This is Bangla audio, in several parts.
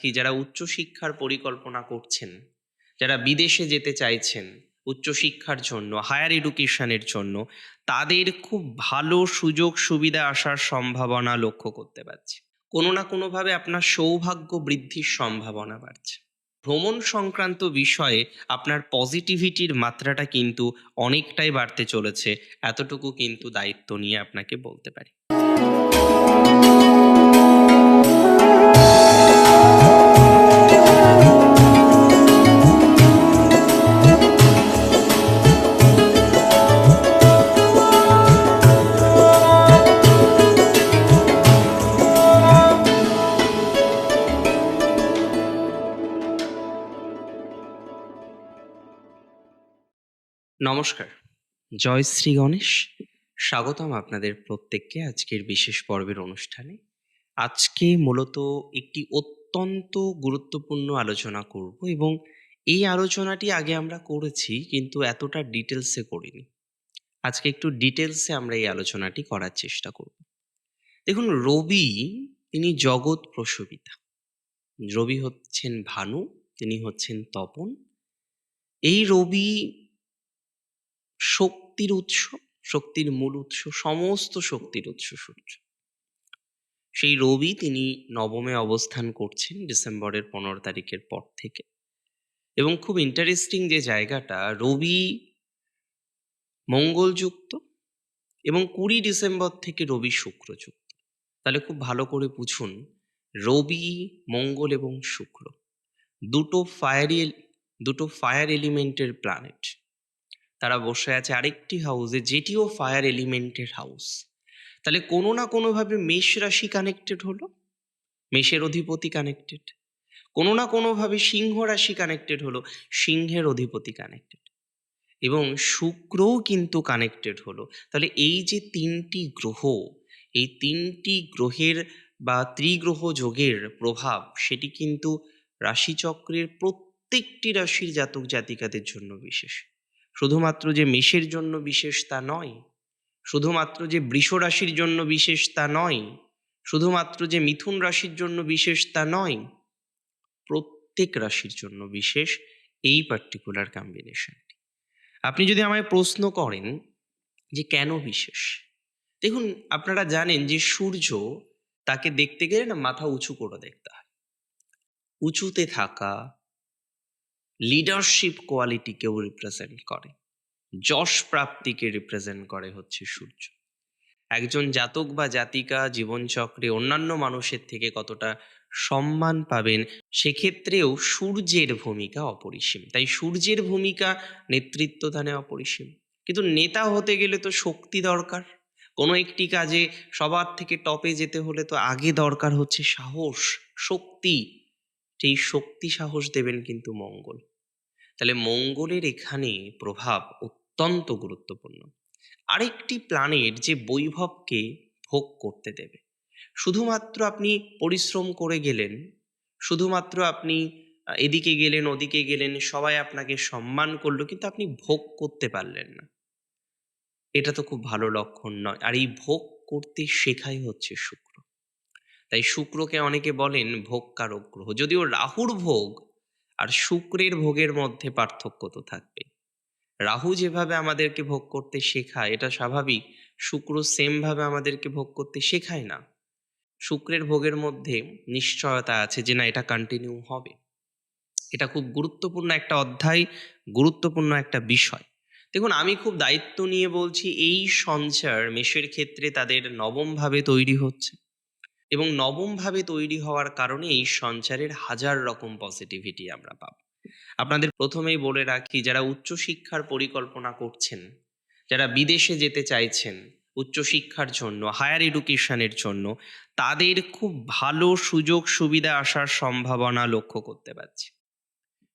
কি যারা উচ্চশিক্ষার পরিকল্পনা করছেন, যারা বিদেশে যেতে চাইছেন উচ্চশিক্ষার জন্য হায়ার এডুকেশনের জন্য, তাদের খুব ভালো সুযোগ সুবিধা আসার সম্ভাবনা লক্ষ্য করতে পারছি। কোনো না কোনোভাবে আপনার সৌভাগ্য বৃদ্ধির সম্ভাবনা বাড়ছে। ভ্রমণ সংক্রান্ত বিষয়ে আপনার পজিটিভিটির মাত্রাটা কিন্তু অনেকটাই বাড়তে চলেছে, এতটুকু কিন্তু দায়িত্ব নিয়ে আপনাকে বলতে পারি। নমস্কার। জয় শ্রী গণেশ। স্বাগতম আপনাদের প্রত্যেককে আজকের বিশেষ পর্বের অনুষ্ঠানে। আজকে মূলত একটি অত্যন্ত গুরুত্বপূর্ণ আলোচনা করব এবং এই আলোচনাটি আগে আমরা করেছি কিন্তু এতটা ডিটেলসে করিনি। আজকে একটু ডিটেলসে আমরা এই আলোচনাটি করার চেষ্টা করব। দেখুন রবি তিনি জগৎ প্রসবিতা। রবি হচ্ছেন ভানু তিনি হচ্ছেন তপন। এই রবি শক্তির উৎস, শক্তির মূল উৎস, সমস্ত শক্তির উৎস সূর্য। সেই রবি তিনি নবমে অবস্থান করছেন ডিসেম্বরের পনেরো তারিখের পর থেকে। এবং খুব ইন্টারেস্টিং যে জায়গাটা, রবি মঙ্গলযুক্ত এবং কুড়ি ডিসেম্বর থেকে রবি শুক্রযুক্ত। তাহলে খুব ভালো করে বুঝুন, রবি, মঙ্গল এবং শুক্র দুটো ফায়ারি দুটো ফায়ার এলিমেন্টের প্ল্যানেট তারা বসে আছে আরেকটি হাউসে যেটিও ফায়ার এলিমেন্টের হাউস তাহলে কোনো না কোনোভাবে মেষ রাশি কানেক্টেড হলো? মেষের অধিপতি কানেক্টেড কোনো না কোনোভাবে সিংহ রাশি কানেক্টেড হলো? সিংহের অধিপতি কানেক্টেড এবং শুক্রও কিন্তু কানেক্টেড হলো। তাহলে এই যে তিনটি গ্রহ, এই তিনটি গ্রহের বা ত্রিগ্রহ যোগের প্রভাব, সেটি কিন্তু রাশিচক্রের প্রত্যেকটি রাশির জাতক জাতিকাদের জন্য বিশেষ। শুধুমাত্র যে মেষের জন্য বিশেষ তা নয়, শুধুমাত্র যে বৃষ রাশির জন্য বিশেষ তা নয়, শুধুমাত্র যে মিথুন রাশির জন্য বিশেষ তা নয়, প্রত্যেক রাশির জন্য বিশেষ এই পার্টিকুলার কম্বিনেশনটি আপনি যদি আমায় প্রশ্ন করেন যে কেন বিশেষ? দেখুন, আপনারা জানেন যে সূর্য তাকে দেখতে গেলে না মাথা উঁচু করে দেখতে হয়। উঁচুতে থাকা লিডারশিপ কোয়ালিটিকেও রিপ্রেজেন্ট করে। যশ প্রাপ্তিকে রিপ্রেজেন্ট করে হচ্ছে সূর্য। একজন জাতক বা জাতিকা জীবনচক্রে অন্যান্য মানুষের থেকে কতটা সম্মান পাবেন, সেক্ষেত্রেও সূর্যের ভূমিকা অপরিসীম। তাই সূর্যের ভূমিকা নেতৃত্বদানে অপরিসীম। কিন্তু নেতা হতে গেলে তো শক্তি দরকার। কোনো একটি কাজে সবার থেকে টপে যেতে হলে তো আগে দরকার হচ্ছে সাহস, শক্তি। সেই শক্তি সাহস দেবেন কিন্তু মঙ্গল। তাহলে মঙ্গলের এখানে প্রভাব অত্যন্ত গুরুত্বপূর্ণ। আরেকটি প্ল্যানেট যে বৈভবকে ভোগ করতে দেবে, শুধুমাত্র আপনি পরিশ্রম করে গেলেন, শুধুমাত্র আপনি এদিকে গেলেন, ওদিকে গেলেন, সবাই আপনাকে সম্মান করল, কিন্তু আপনি ভোগ করতে পারলেন না। এটা তো খুব ভালো লক্ষণ নয়। আর এই ভোগ করতে শেখাই হচ্ছে শুক্র। তাই শুক্রকে অনেকে বলেন ভোগ কারক গ্রহ। যদিও রাহুর ভোগ আর শুক্রের ভোগের মধ্যে পার্থক্য তো থাকবে রাহু যেভাবে আমাদেরকে ভোগ করতে শেখায়, এটা স্বাভাবিক। শুক্র সেমভাবে আমাদেরকে ভোগ করতে শেখায় না। শুক্রের ভোগের মধ্যে নিশ্চয়তা আছে যে, না, এটা কন্টিনিউ হবে। এটা খুব গুরুত্বপূর্ণ একটা অধ্যায়, গুরুত্বপূর্ণ একটা বিষয়। দেখুন, আমি খুব দায়িত্ব নিয়ে বলছি, এই সঞ্চার মেষের ক্ষেত্রে তাদের নবমভাবে তৈরি হচ্ছে। এবং নবমভাবে তৈরি হওয়ার কারণে এই সঞ্চারের হাজার রকম পজিটিভিটি আমরা পাব। আপনাদের প্রথমেই বলে রাখি, যারা উচ্চশিক্ষার পরিকল্পনা করছেন, যারা বিদেশে যেতে চাইছেন উচ্চশিক্ষার জন্য হায়ার এডুকেশনের জন্য, তাদের খুব ভালো সুযোগ সুবিধা আসার সম্ভাবনা লক্ষ্য করতে পারছি।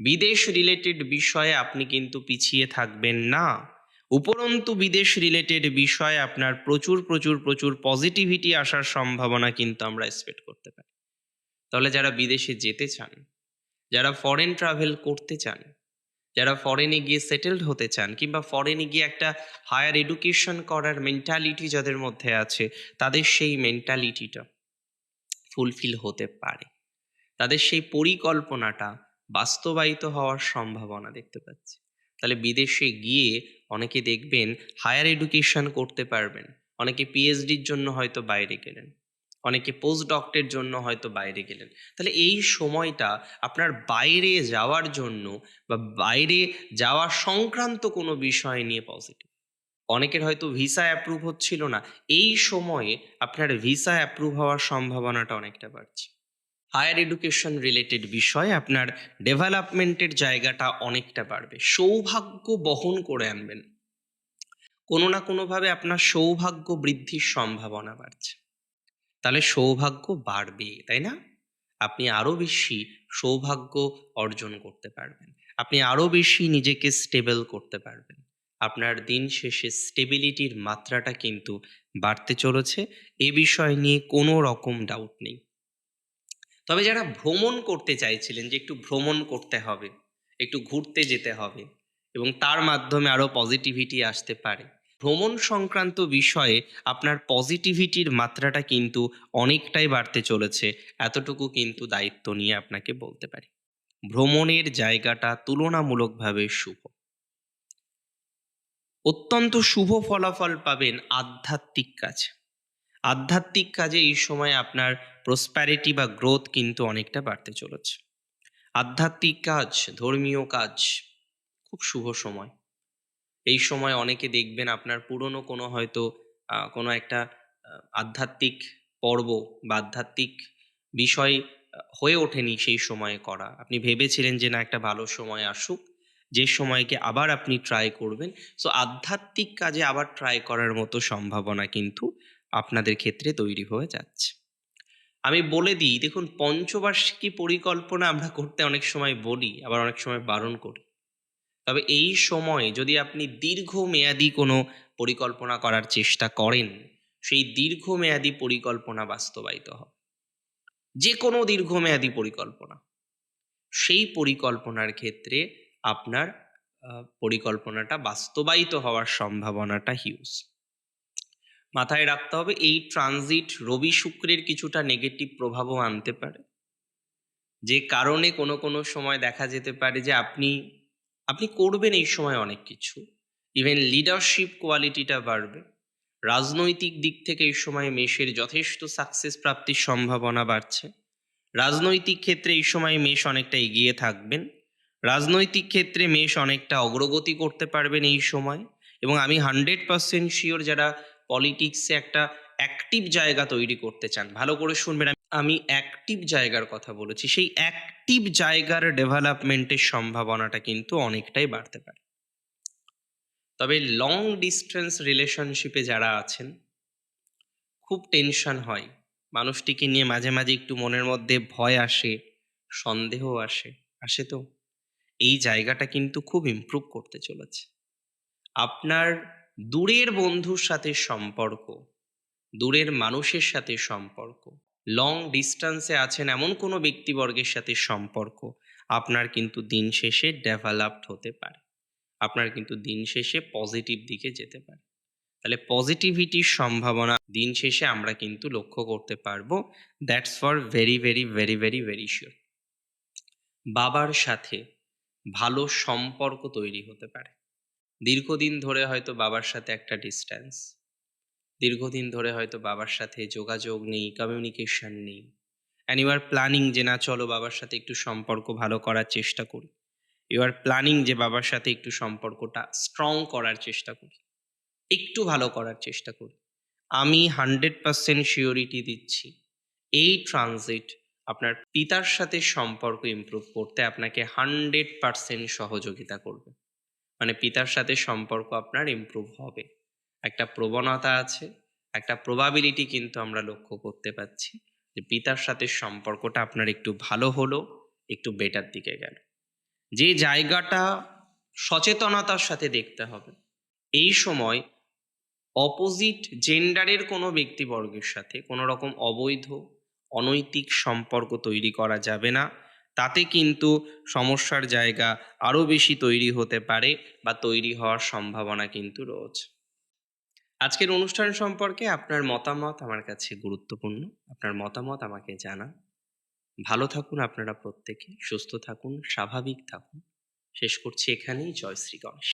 বিদেশ রিলেটেড বিষয়ে আপনি কিন্তু পিছিয়ে থাকবেন না। উপরন্তু বিদেশ রিলেটেড বিষয়ে আপনার প্রচুর প্রচুর প্রচুর পজিটিভিটি আসার সম্ভাবনা কিন্তু আমরা এক্সপেক্ট করতে পারি। তাহলে যারা বিদেশে যেতে চান, যারা ফরেন ট্রাভেল করতে চান, যারা ফরেনে গিয়ে সেটেলড হতে চান কিংবা ফরেনে গিয়ে একটা হায়ার এডুকেশন করার মেন্টালিটি যাদের মধ্যে আছে, তাদের সেই মেন্টালিটিটা ফুলফিল হতে পারে। তাদের সেই পরিকল্পনাটা বাস্তবায়িত হওয়ার সম্ভাবনা দেখতে পাচ্ছি। তাহলে বিদেশে গিয়ে অনেকে দেখবেন হায়ার এডুকেশন করতে পারবেন। অনেকে পিএইচডির জন্য হয়তো বাইরে গেলেন। অনেকে পোস্ট ডক্টের জন্য হয়তো বাইরে গেলেন। তাহলে এই সময়টা আপনার বাইরে যাওয়ার জন্য বা বাইরে যাওয়া সংক্রান্ত কোনো বিষয় নিয়ে পজিটিভ অনেকের হয়তো ভিসা অ্যাপ্রুভ হচ্ছিল না। এই সময়ে আপনার ভিসা অ্যাপ্রুভ হওয়ার সম্ভাবনাটা অনেকটা বাড়ছে। হায়ার এডুকেশন রিলেটেড বিষয়ে, আপনার ডেভেলপমেন্টের জায়গাটা অনেকটা বাড়বে। সৌভাগ্য বহন করে আনবেন। কোনো না কোনোভাবে আপনার সৌভাগ্য বৃদ্ধির সম্ভাবনা বাড়ছে। তাহলে সৌভাগ্য বাড়বে তাই না? আপনি আরও বেশি সৌভাগ্য অর্জন করতে পারবেন। আপনি আরও বেশি নিজেকে স্টেবল করতে পারবেন। আপনার দিন শেষে স্টেবিলিটির মাত্রাটা কিন্তু বাড়তে চলেছে। এ বিষয় নিয়ে কোনো রকম ডাউট নেই। তবে যারা ভ্রমণ করতে চাইছিলেন যে একটু ভ্রমণ করতে হবে, একটু ঘুরতে যেতে হবে এবং তার মাধ্যমে আরও পজিটিভিটি আসতে পারে, ভ্রমণ সংক্রান্ত বিষয়ে আপনার পজিটিভিটির মাত্রাটা কিন্তু অনেকটাই বাড়তে চলেছে, এতটুকু কিন্তু দায়িত্ব নিয়ে আপনাকে বলতে পারি। ভ্রমণের জায়গাটা তুলনামূলকভাবে শুভ। অত্যন্ত শুভ ফলাফল পাবেন আধ্যাত্মিক কাজে। আধ্যাত্মিক কাজে এই সময় আপনার প্রসপ্যারিটি বা গ্রোথ কিন্তু অনেকটা বাড়তে চলেছে। আধ্যাত্মিক কাজ, ধর্মীয় কাজ, খুব শুভ সময়। এই সময় অনেকে দেখবেন আপনার পুরনো কোনো হয়তো কোনো একটা আধ্যাত্মিক পর্ব বা আধ্যাত্মিক বিষয় হয়ে ওঠেনি সেই সময়ে করা। আপনি ভেবেছিলেন যে না, একটা ভালো সময় আসুক, যে সময়কে আবার আপনি ট্রাই করবেন। সো আধ্যাত্মিক কাজে আবার ট্রাই করার মতো সম্ভাবনা কিন্তু আপনাদের ক্ষেত্রে তৈরি হয়ে যাচ্ছে। আমি বলে দিই, দেখুন পঞ্চবার্ষিকী পরিকল্পনা আমরা করতে অনেক সময় বলি, আবার অনেক সময় বারণ করি। তবে এই সময় যদি আপনি দীর্ঘমেয়াদী কোনো পরিকল্পনা করার চেষ্টা করেন, সেই দীর্ঘমেয়াদী পরিকল্পনা বাস্তবায়িত হবে। যে কোনো দীর্ঘমেয়াদী পরিকল্পনা। সেই পরিকল্পনার ক্ষেত্রে আপনার পরিকল্পনাটা বাস্তবায়িত হওয়ার সম্ভাবনাটা হিউজ মাথায় রাখতে হবে, এই ট্রানজিট রবি শুক্রের কিছুটা নেগেটিভ প্রভাবও আনতে পারে। যে কারণে কোনো কোনো সময় দেখা যেতে পারে যে আপনি আপনি করবেন এই সময় অনেক কিছু। ইভেন লিডারশিপ কোয়ালিটিটা বাড়বে। রাজনৈতিক দিক থেকে এই সময় মেষের যথেষ্ট সাকসেস প্রাপ্তির সম্ভাবনা বাড়ছে। রাজনৈতিক ক্ষেত্রে এই সময় মেষ অনেকটা এগিয়ে থাকবেন। রাজনৈতিক ক্ষেত্রে মেষ অনেকটা অগ্রগতি করতে পারবেন এই সময়। এবং আমি হান্ড্রেড পার্সেন্ট শিওর যারা পলিটিক্সে একটা অ্যাক্টিভ জায়গা তৈরি করতে চান। ভালো করে শুনবেন, আমি- অ্যাক্টিভ জায়গার কথা বলেছি। সেই অ্যাক্টিভ জায়গার ডেভেলপমেন্টের সম্ভাবনাটা কিন্তু অনেকটাই বাড়তে পারে। তবে লং ডিস্টেন্স রিলেশনশিপে যারা আছেন, খুব টেনশন হয়। মানুষটিকে নিয়ে মাঝে মাঝে একটু মনের মধ্যে ভয় আসে, সন্দেহ আসে আসে তো। এই জায়গাটা কিন্তু খুব ইমপ্রুভ করতে চলেছে। আপনার দূরের বন্ধুর সাথে সম্পর্ক, দূরের মানুষের সাথে সম্পর্ক লং ডিস্টেন্সে আছেন এমন কোনো ব্যক্তিবর্গের সাথে সম্পর্ক, আপনার কিন্তু দিন শেষে ডেভেলপড হতে পারে। আপনার কিন্তু দিন শেষে পজিটিভ দিকে যেতে পারে। তাহলে পজিটিভিটির সম্ভাবনা দিন শেষে আমরা কিন্তু লক্ষ্য করতে পারব that's for very very very very very sure বাবার সাথে ভালো সম্পর্ক তৈরি হতে পারে। দীর্ঘদিন ধরে হয়তো বাবার সাথে একটা ডিস্ট্যান্স দীর্ঘদিন ধরে হয়তো বাবার সাথে যোগাযোগ নেই কমিউনিকেশন নেই অ্যান্ড ইউ আর প্ল্যানিং যে না চলো বাবার সাথে একটু সম্পর্ক ভালো করার চেষ্টা করি ইউ আর প্ল্যানিং যে বাবার সাথে একটু সম্পর্কটা স্ট্রং করার চেষ্টা করি, একটু ভালো করার চেষ্টা করি, আমি হান্ড্রেড পার্সেন্ট শিওরিটি দিচ্ছি, এই ট্রানজিট আপনার পিতার সাথে সম্পর্ক ইমপ্রুভ করতে আপনাকে হান্ড্রেড পার্সেন্ট সহযোগিতা করবে। মানে পিতার সাথে সম্পর্ক আপনার ইমপ্রুভ হবে। একটা প্রবণতা আছে, একটা প্রবাবিলিটি কিন্তু আমরা লক্ষ্য করতে পাচ্ছি যে পিতার সাথে সম্পর্কটা আপনার একটু ভালো হলো, একটু বেটার দিকে গেল। যে জায়গাটা সচেতনতার সাথে দেখতে হবে। এই সময় অপোজিট জেন্ডারের কোনো ব্যক্তিবর্গের সাথে কোনো রকম অবৈধ, অনৈতিক সম্পর্ক তৈরি করা যাবে না। তাতে কিন্তু সমস্যার জায়গা আরও বেশি তৈরি হতে পারে বা তৈরি হওয়ার সম্ভাবনা কিন্তু রয়েছে। আজকের অনুষ্ঠান সম্পর্কে আপনার মতামত আমার কাছে গুরুত্বপূর্ণ। আপনার মতামত আমাকে জানান। ভালো থাকুন আপনারা প্রত্যেকে, সুস্থ থাকুন, স্বাভাবিক থাকুন। শেষ করছি এখানেই। জয় শ্রী গণেশ।